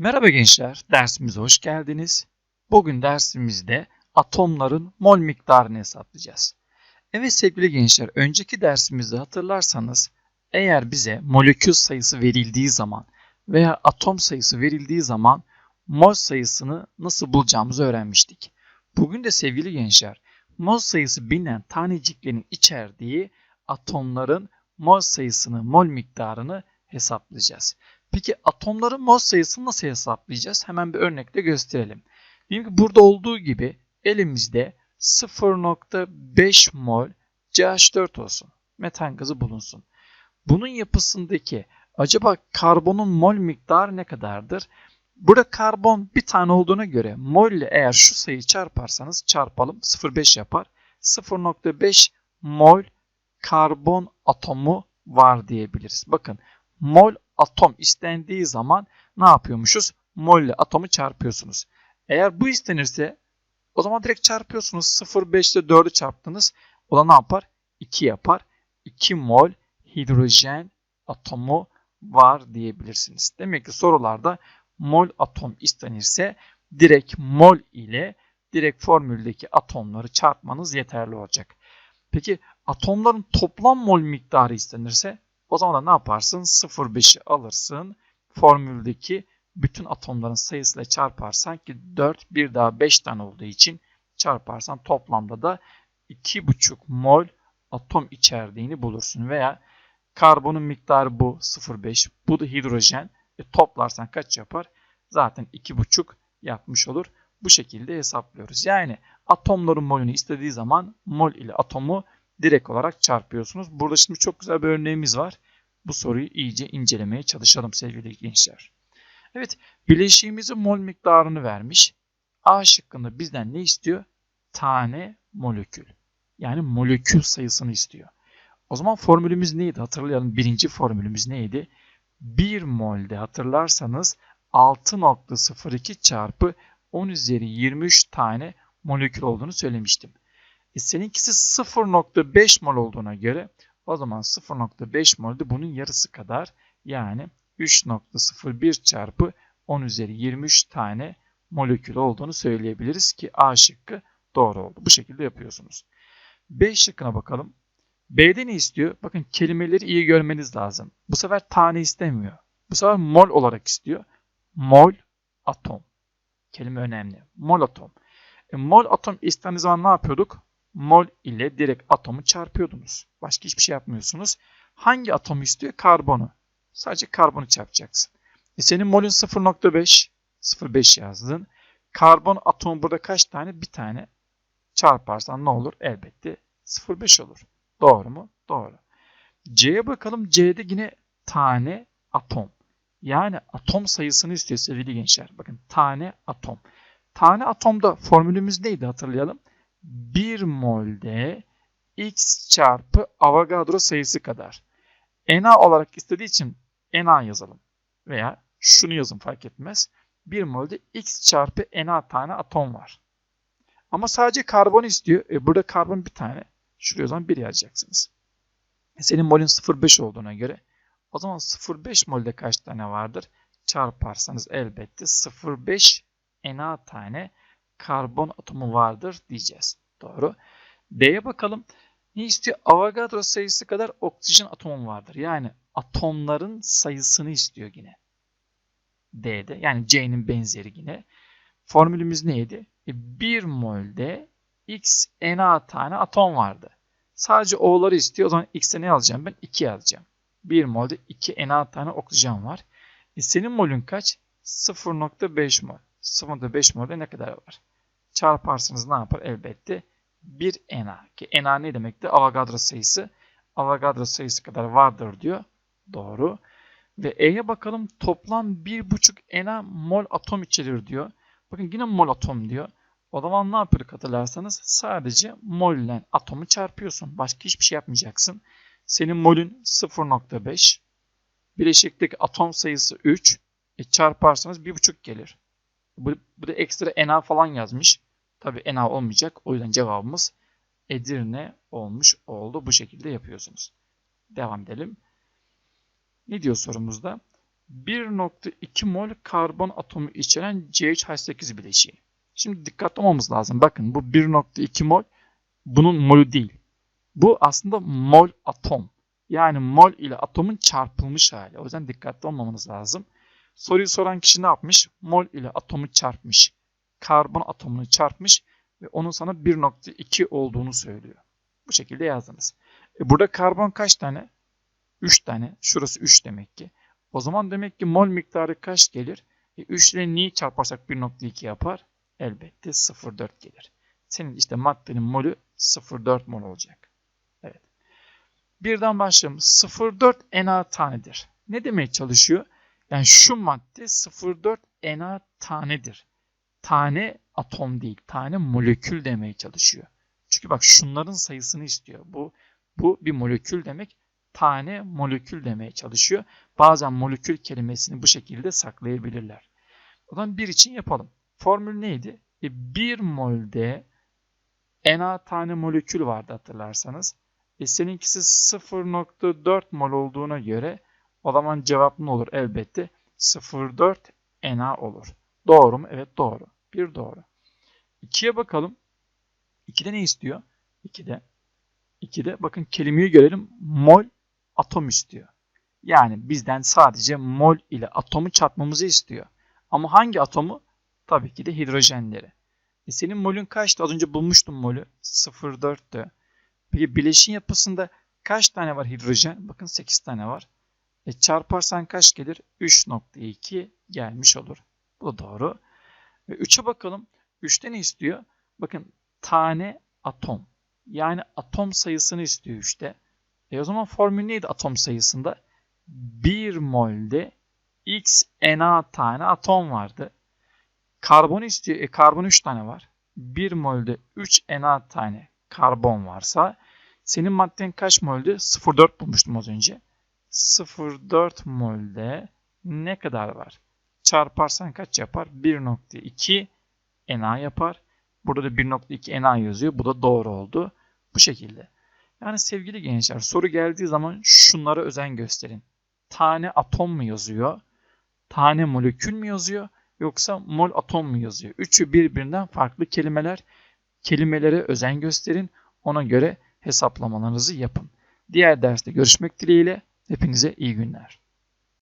Merhaba gençler, dersimize hoş geldiniz. Bugün dersimizde atomların mol miktarını hesaplayacağız. Evet sevgili gençler, önceki dersimizde hatırlarsanız eğer bize molekül sayısı verildiği zaman veya atom sayısı verildiği zaman mol sayısını nasıl bulacağımızı öğrenmiştik. Bugün de sevgili gençler, mol sayısı bilinen taneciklerin içerdiği atomların mol sayısını, mol miktarını hesaplayacağız. Peki atomların mol sayısını nasıl hesaplayacağız? Hemen bir örnekle gösterelim. Diyelim ki burada olduğu gibi elimizde 0.5 mol CH4 olsun. Metan gazı bulunsun. Bunun yapısındaki acaba karbonun mol miktarı ne kadardır? Burada karbon bir tane olduğuna göre mol ile eğer şu sayıyı çarparsanız çarpalım 0.5 yapar. 0.5 mol karbon atomu var diyebiliriz. Bakın mol atom istendiği zaman ne yapıyormuşuz? Mol ile atomu çarpıyorsunuz. Eğer bu istenirse o zaman direkt çarpıyorsunuz. 0,5 ile 4'ü çarptınız. O da ne yapar? 2 yapar. 2 mol hidrojen atomu var diyebilirsiniz. Demek ki sorularda mol atom istenirse direkt mol ile direkt formüldeki atomları çarpmanız yeterli olacak. Peki atomların toplam mol miktarı istenirse o zaman da ne yaparsın? 0,5'i alırsın. Formüldeki bütün atomların sayısıyla çarparsan ki 4 bir daha 5 tane olduğu için çarparsan toplamda da 2,5 mol atom içerdiğini bulursun. Veya karbonun miktarı bu 0,5 bu da hidrojen. E, toplarsan kaç yapar? Zaten 2,5 yapmış olur. Bu şekilde hesaplıyoruz. Yani atomların molünü istediği zaman mol ile atomu direkt olarak çarpıyorsunuz. Burada şimdi çok güzel bir örneğimiz var. Bu soruyu iyice incelemeye çalışalım sevgili gençler. Evet, bileşiğimizin mol miktarını vermiş. A şıkkında bizden ne istiyor? Tane molekül. Yani molekül sayısını istiyor. O zaman formülümüz neydi? Hatırlayalım. Birinci formülümüz neydi? 1 molde hatırlarsanız 6.02 çarpı 10 üzeri 23 tane molekül olduğunu söylemiştim. E seninkisi 0.5 mol olduğuna göre o zaman 0.5 mol de bunun yarısı kadar yani 3.01 çarpı 10 üzeri 23 tane molekül olduğunu söyleyebiliriz ki A şıkkı doğru oldu. Bu şekilde yapıyorsunuz. B şıkkına bakalım. B'de ne istiyor? Bakın kelimeleri iyi görmeniz lazım. Bu sefer tane istemiyor. Bu sefer mol olarak istiyor. Mol atom. Kelime önemli. Mol atom. E, mol atom istendiği zaman ne yapıyorduk? Mol ile direkt atomu çarpıyordunuz. Başka hiçbir şey yapmıyorsunuz. Hangi atomu istiyor? Karbonu. Sadece karbonu çarpacaksın. E senin molün 0.5. 0.5 yazdın. Karbon atomu burada kaç tane? Bir tane. Çarparsan ne olur? Elbette 0.5 olur. Doğru mu? Doğru. C'ye bakalım. C'de yine tane atom. Yani atom sayısını istiyor sevgili gençler. Bakın tane atom. Tane atomda formülümüz neydi hatırlayalım. 1 molde x çarpı Avogadro sayısı kadar. Na olarak istediği için Na yazalım. Veya şunu yazın fark etmez. 1 molde x çarpı Na tane atom var. Ama sadece karbon istiyor. E burada karbon bir tane. Şuraya o zaman 1 yazacaksınız. E senin molün 0,5 olduğuna göre o zaman 0,5 molde kaç tane vardır? Çarparsanız elbette 0,5 Na tane karbon atomu vardır diyeceğiz. Doğru. D'ye bakalım. Ne istiyor? Avogadro sayısı kadar oksijen atomu vardır. Yani atomların sayısını istiyor yine. D'de. Yani C'nin benzeri yine. Formülümüz neydi? E 1 molde X Na tane atom vardı. Sadece O'ları istiyor. O zaman X'e ne alacağım ben? 2 yazacağım. 1 molde 2 Na tane oksijen var. E senin molün kaç? 0.5 mol. 0.5 molde ne kadar var? Çarparsınız ne yapar? Elbette 1 Na. Ki Na ne demekti? Avogadro sayısı. Avogadro sayısı kadar vardır diyor. Doğru. Ve E'ye bakalım. Toplam 1.5 Na mol atom içerir diyor. Bakın yine mol atom diyor. O zaman ne yapıyorduk hatırlarsanız? Sadece mol ile atomu çarpıyorsun. Başka hiçbir şey yapmayacaksın. Senin molün 0.5. Bileşikteki atom sayısı 3. E çarparsanız 1.5 gelir. Bu, bu da ekstra Na falan yazmış. Tabi Na olmayacak. O yüzden cevabımız Edirne olmuş oldu. Bu şekilde yapıyorsunuz. Devam edelim. Ne diyor sorumuzda? 1.2 mol karbon atomu içeren CH8 bileşiği. Şimdi dikkatli olmamız lazım. Bakın bu 1.2 mol bunun molü değil. Bu aslında mol atom. Yani mol ile atomun çarpılmış hali. O yüzden dikkatli olmamız lazım. Soruyu soran kişi ne yapmış? Mol ile atomu çarpmış. Karbon atomunu çarpmış ve onun sana 1.2 olduğunu söylüyor. Bu şekilde yazdınız. E burada karbon kaç tane? 3 tane. Şurası 3 demek ki. O zaman demek ki mol miktarı kaç gelir? E 3 ile neyi çarparsak 1.2 yapar? Elbette 0.4 gelir. Senin işte maddenin molü 0.4 mol olacak. Evet. Birden başlayalım. 0.4 Na tanedir. Ne demeye çalışıyor? Yani şu madde 0.4 Na tanedir. Tane atom değil, tane molekül demeye çalışıyor. Çünkü bak şunların sayısını istiyor. Bu bu bir molekül demek. Tane molekül demeye çalışıyor. Bazen molekül kelimesini bu şekilde saklayabilirler. O zaman bir için yapalım. Formül neydi? E, 1 molde Na tane molekül vardı hatırlarsanız. E, seninkisi 0.4 mol olduğuna göre o zaman cevap ne olur? Elbette 0.4 Na olur. Doğru mu? Evet doğru. Bir doğru. 2'ye bakalım. 2'de ne istiyor? 2'de 2'de bakın kelimeyi görelim. Mol atom istiyor. Yani bizden sadece mol ile atomu çarpmamızı istiyor. Ama hangi atomu? Tabii ki de hidrojenleri. E senin molün kaçtı? Az önce bulmuştum molü. 0,4'tü. Peki bileşin yapısında kaç tane var hidrojen? Bakın 8 tane var. E çarparsan kaç gelir? 3.2 gelmiş olur. Bu doğru. Ve 3'e bakalım. 3'te ne istiyor? Bakın tane atom. Yani atom sayısını istiyor 3'te. E o zaman formül neydi atom sayısında? 1 molde x Na tane atom vardı. Karbon istiyor. E karbon 3 tane var. 1 molde 3 Na tane karbon varsa senin madden kaç molde? 0,4 bulmuştum az önce. 0,4 molde ne kadar var? Çarparsan kaç yapar? 1.2 Na yapar. Burada da 1.2 Na yazıyor. Bu da doğru oldu. Bu şekilde. Yani sevgili gençler soru geldiği zaman şunlara özen gösterin. Tane atom mu yazıyor? Tane molekül mü yazıyor? Yoksa mol atom mu yazıyor? Üçü birbirinden farklı kelimeler. Kelimelere özen gösterin. Ona göre hesaplamalarınızı yapın. Diğer derste görüşmek dileğiyle. Hepinize iyi günler.